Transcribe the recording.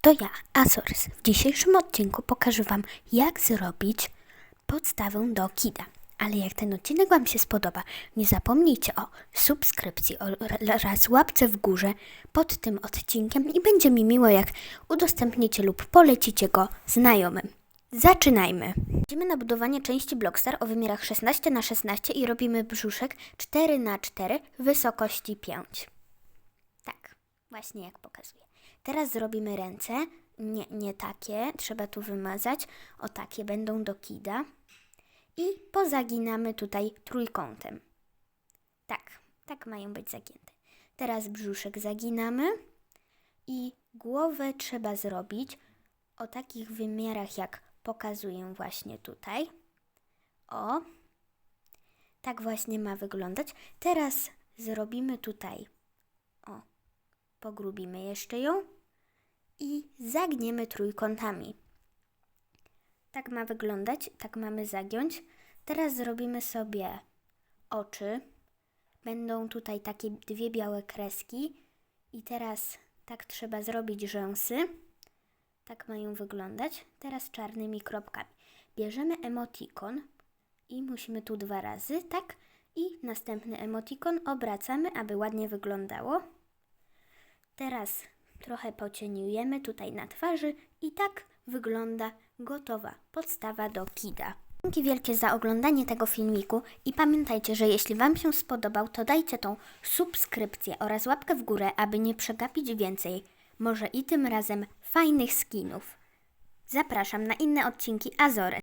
To ja, Azores. W dzisiejszym odcinku pokażę Wam, jak zrobić podstawę do KIDA. Ale jak ten odcinek Wam się spodoba, nie zapomnijcie o subskrypcji oraz łapce w górze pod tym odcinkiem i będzie mi miło, jak udostępnicie lub polecicie go znajomym. Zaczynajmy! Idziemy na budowanie części Blockstar o wymiarach 16 na 16 i robimy brzuszek 4 na 4 wysokości 5. Właśnie jak pokazuję. Teraz zrobimy ręce. Nie, nie takie, trzeba tu wymazać. O takie będą do kida. I pozaginamy tutaj trójkątem. Tak, tak mają być zagięte. Teraz brzuszek zaginamy i głowę trzeba zrobić o takich wymiarach, jak pokazuję właśnie tutaj. O, tak właśnie ma wyglądać. Teraz zrobimy tutaj o, pogrubimy jeszcze ją i zagniemy trójkątami. Tak ma wyglądać, tak mamy zagiąć. Teraz zrobimy sobie oczy. Będą tutaj takie dwie białe kreski i teraz tak trzeba zrobić rzęsy. Tak mają wyglądać. Teraz czarnymi kropkami. Bierzemy emotikon i musimy tu dwa razy, tak? I następny emotikon obracamy, aby ładnie wyglądało. Teraz trochę pocieniujemy tutaj na twarzy i tak wygląda gotowa podstawa do KIDA. Dzięki wielkie za oglądanie tego filmiku i pamiętajcie, że jeśli Wam się spodobał, to dajcie tą subskrypcję oraz łapkę w górę, aby nie przegapić więcej, może i tym razem fajnych skinów. Zapraszam na inne odcinki Azore.